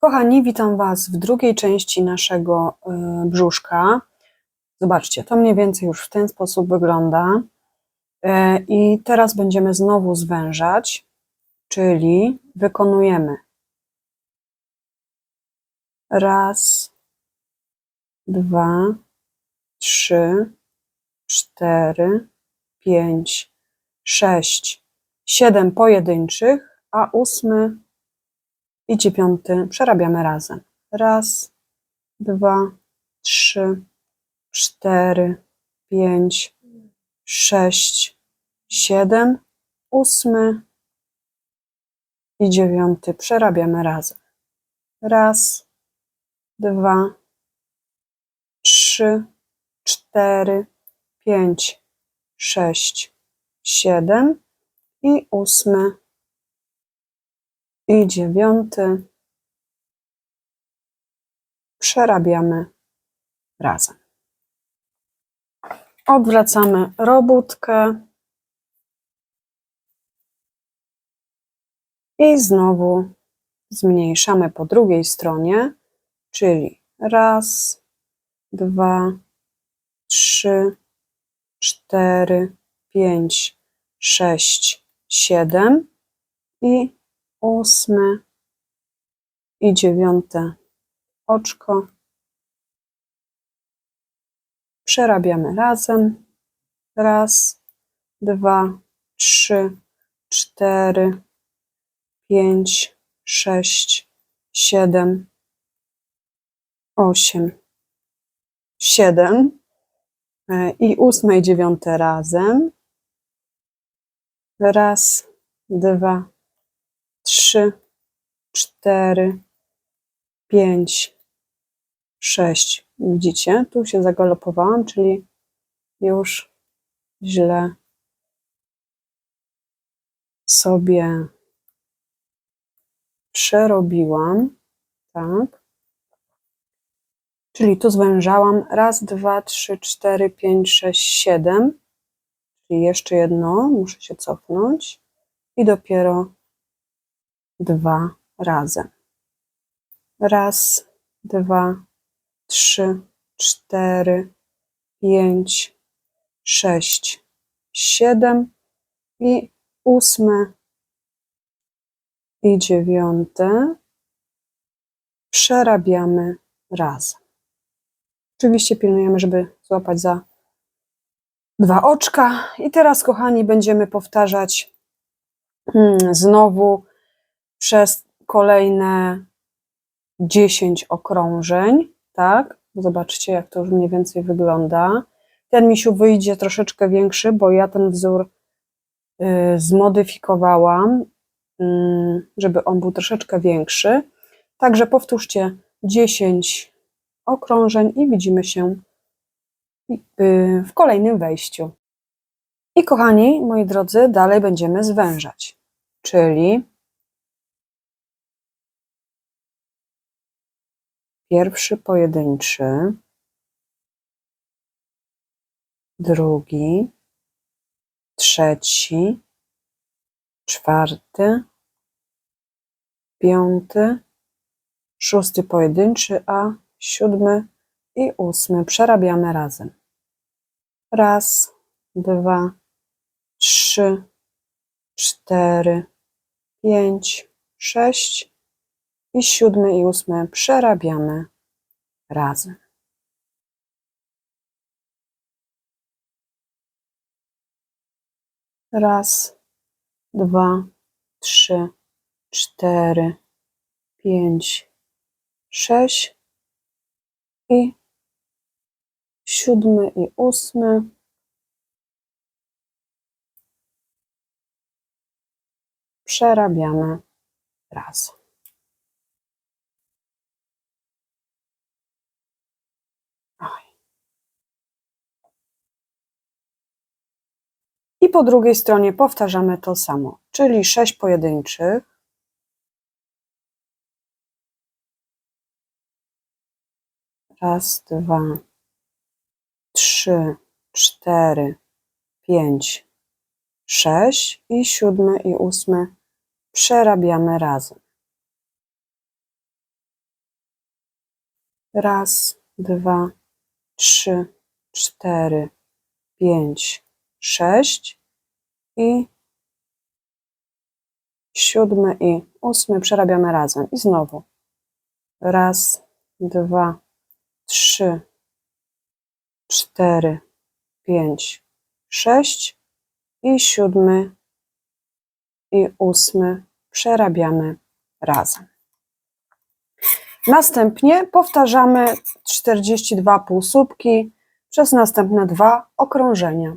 Kochani, witam Was w drugiej części naszego y, brzuszka. Zobaczcie, to mniej więcej już w ten sposób wygląda. Y, I teraz będziemy znowu zwężać, czyli wykonujemy raz, dwa, trzy, cztery, pięć, sześć, siedem pojedynczych, a ósmy i dziewiąty przerabiamy razem. Raz, dwa, trzy, cztery, pięć, sześć, siedem, ósmy i dziewiąty przerabiamy razem. Raz, dwa, trzy, cztery, pięć, sześć, siedem i ósmy i dziewiąty przerabiamy razem. Odwracamy robótkę i znowu zmniejszamy po drugiej stronie, czyli raz, dwa, trzy, cztery, pięć, sześć, siedem i ósme i dziewiąte oczko. Przerabiamy razem. Raz, dwa, trzy, cztery, pięć, sześć, siedem, osiem, siedem e, i ósme i dziewiąte razem. Raz, dwa, trzy, cztery, pięć, sześć. Widzicie? Tu się zagalopowałam, czyli już źle sobie przerobiłam. Tak. Czyli tu zwężałam raz, dwa, trzy, cztery, pięć, sześć, siedem. Czyli jeszcze jedno, muszę się cofnąć. I dopiero dwa razem. Raz, dwa, trzy, cztery, pięć, sześć, siedem i ósme i dziewiąte przerabiamy razem. Oczywiście pilnujemy, żeby złapać za dwa oczka. I teraz, kochani, będziemy powtarzać hmm, znowu przez kolejne 10 okrążeń, tak? Zobaczcie, jak to już mniej więcej wygląda. Ten misiu wyjdzie troszeczkę większy, bo ja ten wzór y, zmodyfikowałam, y, żeby on był troszeczkę większy. Także powtórzcie 10 okrążeń i widzimy się y, w kolejnym wejściu. I kochani, moi drodzy, dalej będziemy zwężać, czyli Pierwszy pojedynczy, drugi, trzeci, czwarty, piąty, szósty pojedynczy, a siódmy i ósmy. Przerabiamy razem. Raz, dwa, trzy, cztery, pięć, sześć, i siódmy i ósmy przerabiamy razem. Raz, dwa, trzy, cztery, pięć, sześć i siódmy i ósmy. Przerabiamy razem. I po drugiej stronie powtarzamy to samo, czyli 6 pojedynczych. Raz, dwa, trzy, cztery, pięć, sześć i siódmy i ósmy przerabiamy razem. Raz, dwa, trzy, cztery, pięć, sześć i siódmy i ósmy przerabiamy razem. I znowu. Raz, dwa, trzy, cztery, pięć, sześć i siódmy i ósmy przerabiamy razem. Następnie powtarzamy 42 półsłupki przez następne dwa okrążenia.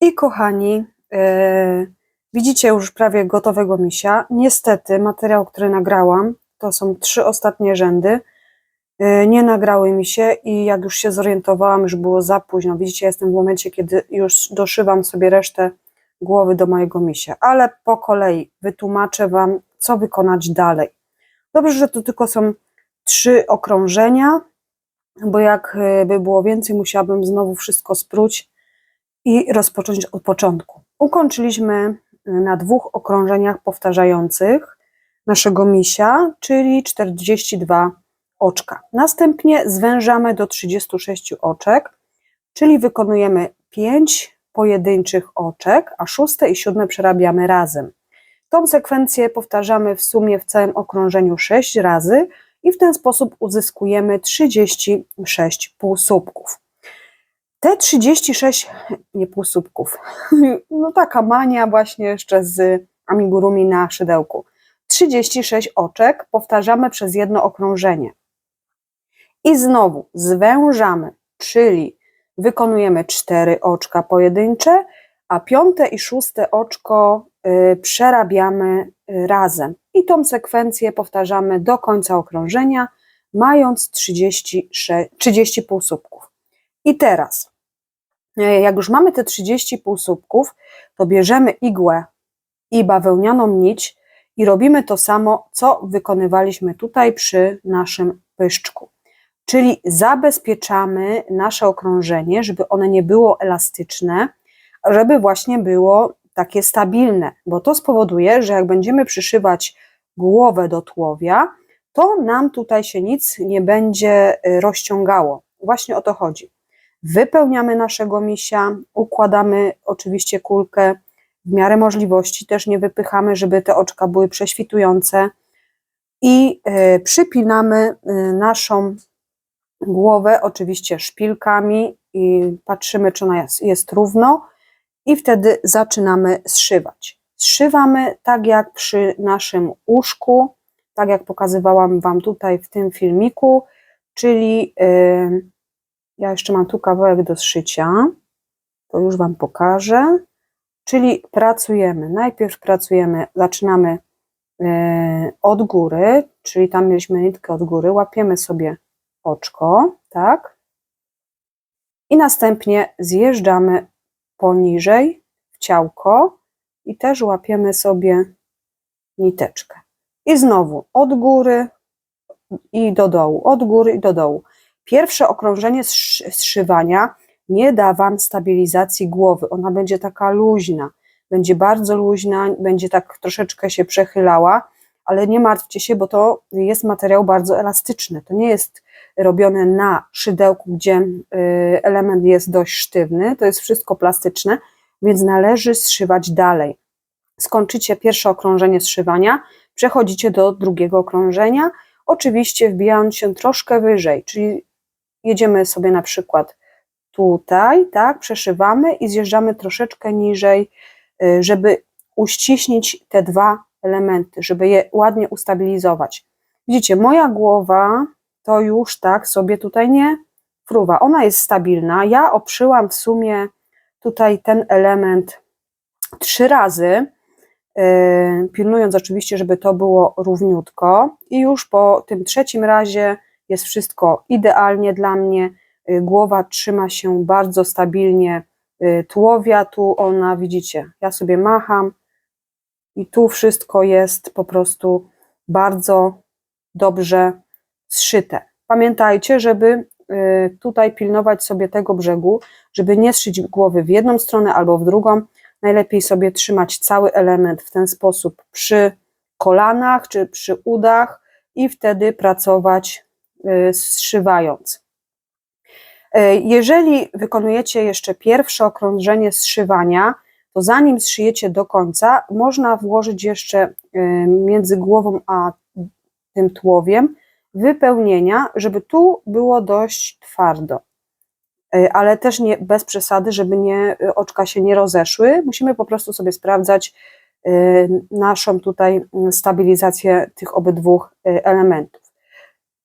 I kochani, yy, widzicie już prawie gotowego misia. Niestety materiał, który nagrałam, to są trzy ostatnie rzędy, yy, nie nagrały mi się i jak już się zorientowałam, już było za późno. Widzicie, jestem w momencie, kiedy już doszywam sobie resztę głowy do mojego misia, ale po kolei wytłumaczę Wam, co wykonać dalej. Dobrze, że to tylko są trzy okrążenia, bo jak y, by było więcej, musiałabym znowu wszystko spróć i rozpocząć od początku. Ukończyliśmy y, na dwóch okrążeniach powtarzających naszego misia, czyli 42 oczka. Następnie zwężamy do 36 oczek, czyli wykonujemy 5 pojedynczych oczek, a szóste i siódme przerabiamy razem. Tą sekwencję powtarzamy w sumie w całym okrążeniu 6 razy i w ten sposób uzyskujemy 36 półsłupków. Te 36, nie półsłupków, no taka mania właśnie jeszcze z amigurumi na szydełku. 36 oczek powtarzamy przez jedno okrążenie. I znowu zwężamy, czyli wykonujemy 4 oczka pojedyncze, a piąte i szóste oczko y, przerabiamy y, razem. I tą sekwencję powtarzamy do końca okrążenia, mając 36, 30 półsłupków. I teraz, y, jak już mamy te 30 półsłupków, to bierzemy igłę i bawełnianą nić i robimy to samo, co wykonywaliśmy tutaj przy naszym pyszczku. Czyli zabezpieczamy nasze okrążenie, żeby one nie było elastyczne, żeby właśnie było takie stabilne, bo to spowoduje, że jak będziemy przyszywać głowę do tułowia, to nam tutaj się nic nie będzie y, rozciągało. Właśnie o to chodzi. Wypełniamy naszego misia, układamy oczywiście kulkę w miarę możliwości, też nie wypychamy, żeby te oczka były prześwitujące i y, przypinamy y, naszą głowę oczywiście szpilkami i patrzymy, czy ona jest, jest równo i wtedy zaczynamy zszywać. Zszywamy tak jak przy naszym łóżku, tak jak pokazywałam Wam tutaj w tym filmiku, czyli yy, ja jeszcze mam tu kawałek do zszycia, to już Wam pokażę. Czyli pracujemy, najpierw pracujemy, zaczynamy yy, od góry, czyli tam mieliśmy nitkę od góry, łapiemy sobie oczko, tak? I następnie zjeżdżamy poniżej w ciałko i też łapiemy sobie niteczkę. I znowu od góry i do dołu, od góry i do dołu. Pierwsze okrążenie zszywania nie da Wam stabilizacji głowy. Ona będzie taka luźna, będzie bardzo luźna, będzie tak troszeczkę się przechylała, ale nie martwcie się, bo to jest materiał bardzo elastyczny. To nie jest robione na szydełku, gdzie y, element jest dość sztywny, to jest wszystko plastyczne, więc należy zszywać dalej. Skończycie pierwsze okrążenie zszywania, przechodzicie do drugiego okrążenia, oczywiście wbijając się troszkę wyżej, czyli jedziemy sobie na przykład tutaj, tak, przeszywamy i zjeżdżamy troszeczkę niżej, y, żeby uściśnić te dwa elementy, żeby je ładnie ustabilizować. Widzicie, moja głowa to już tak sobie tutaj nie fruwa. Ona jest stabilna. Ja oprzyłam w sumie tutaj ten element trzy razy, yy, pilnując oczywiście, żeby to było równiutko i już po tym trzecim razie jest wszystko idealnie dla mnie. Yy, głowa trzyma się bardzo stabilnie yy, tułowia, tu ona widzicie, ja sobie macham i tu wszystko jest po prostu bardzo dobrze zszyte. Pamiętajcie, żeby y, tutaj pilnować sobie tego brzegu, żeby nie zszyć głowy w jedną stronę albo w drugą. Najlepiej sobie trzymać cały element w ten sposób przy kolanach czy przy udach i wtedy pracować y, zszywając. Y, Jeżeli wykonujecie jeszcze pierwsze okrążenie zszywania, to zanim zszyjecie do końca, można włożyć jeszcze między głową a tym tułowiem wypełnienia, żeby tu było dość twardo. Y, Ale też nie bez przesady, żeby nie, y, oczka się nie rozeszły. Musimy po prostu sobie sprawdzać y, naszą tutaj y, stabilizację tych obydwu elementów.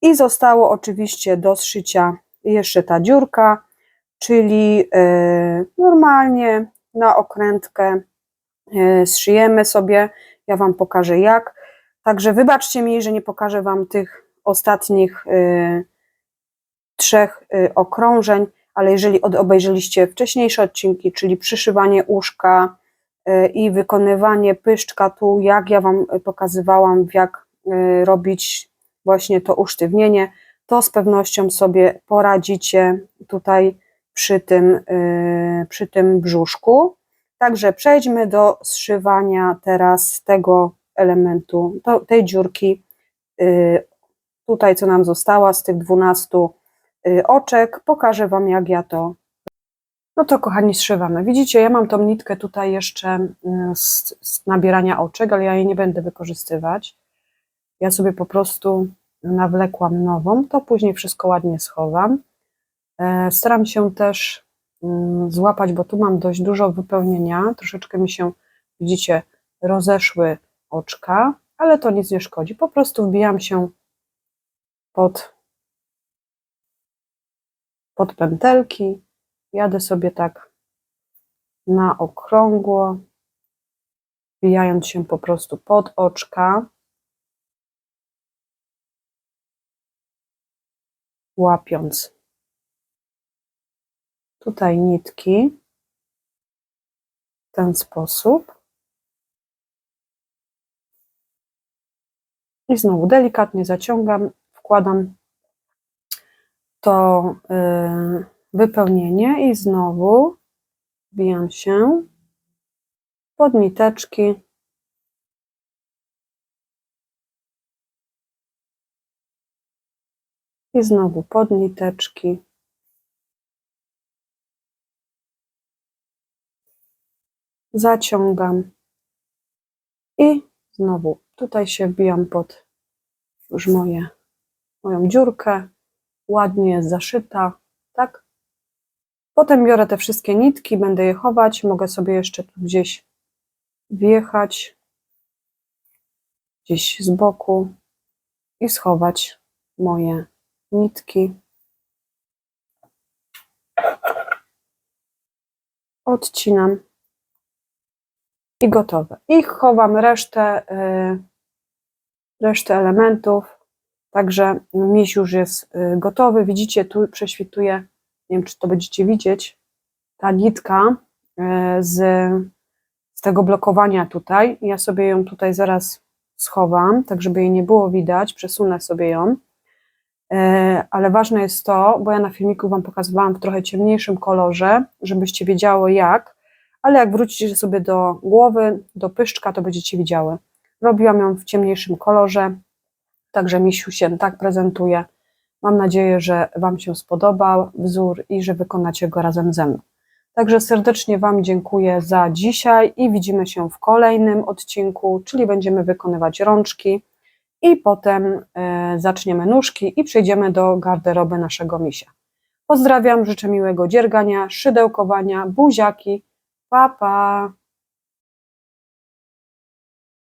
I zostało oczywiście do zszycia jeszcze ta dziurka, czyli normalnie na okrętkę zszyjemy sobie. Ja Wam pokażę jak. Także wybaczcie mi, że nie pokażę Wam tych ostatnich y, trzech y, okrążeń, ale jeżeli obejrzeliście wcześniejsze odcinki, czyli przyszywanie uszka y, i wykonywanie pyszczka tu, jak ja Wam pokazywałam, jak robić właśnie to usztywnienie, to z pewnością sobie poradzicie tutaj przy tym, przy tym brzuszku. Także przejdźmy do zszywania teraz tego elementu, tej dziurki, tutaj co nam została z tych 12 y, oczek. Pokażę Wam jak ja to. No to kochani, zszywamy. Widzicie, ja mam tą nitkę tutaj jeszcze y, z, z nabierania oczek, ale ja jej nie będę wykorzystywać. Ja sobie po prostu nawlekłam nową, to później wszystko ładnie schowam. E, Staram się też mm, złapać, bo tu mam dość dużo wypełnienia, troszeczkę mi się, widzicie, rozeszły oczka, ale to nic nie szkodzi. Po prostu wbijam się pod, pod pętelki, jadę sobie tak na okrągło, wbijając się po prostu pod oczka. łapiąc tutaj nitki w ten sposób. I znowu delikatnie zaciągam, wkładam to y, wypełnienie i znowu wbijam się pod niteczki. I znowu pod niteczki. Zaciągam. I znowu tutaj się wbijam pod już moje, moją dziurkę. Ładnie jest zaszyta, tak? Potem biorę te wszystkie nitki, będę je chować. Mogę sobie jeszcze tu gdzieś wjechać, gdzieś z boku i schować moje nitki. Odcinam i gotowe. I chowam resztę, y, resztę elementów. Także miś już jest y, gotowy. Widzicie, tu prześwituje, nie wiem czy to będziecie widzieć, ta nitka y, z, z tego blokowania tutaj. Ja sobie ją tutaj zaraz schowam, tak żeby jej nie było widać. Przesunę sobie ją. E, ale ważne jest to, bo ja na filmiku Wam pokazywałam w trochę ciemniejszym kolorze, żebyście wiedziały jak, ale jak wrócicie sobie do głowy, do pyszczka, to będziecie widziały. Robiłam ją w ciemniejszym kolorze, także misiu się tak prezentuje. Mam nadzieję, że Wam się spodobał wzór i że wykonacie go razem ze mną. Także serdecznie Wam dziękuję za dzisiaj i widzimy się w kolejnym odcinku, czyli będziemy wykonywać rączki i potem e, zaczniemy nóżki i przejdziemy do garderoby naszego misia. Pozdrawiam, życzę miłego dziergania, szydełkowania, buziaki, pa pa!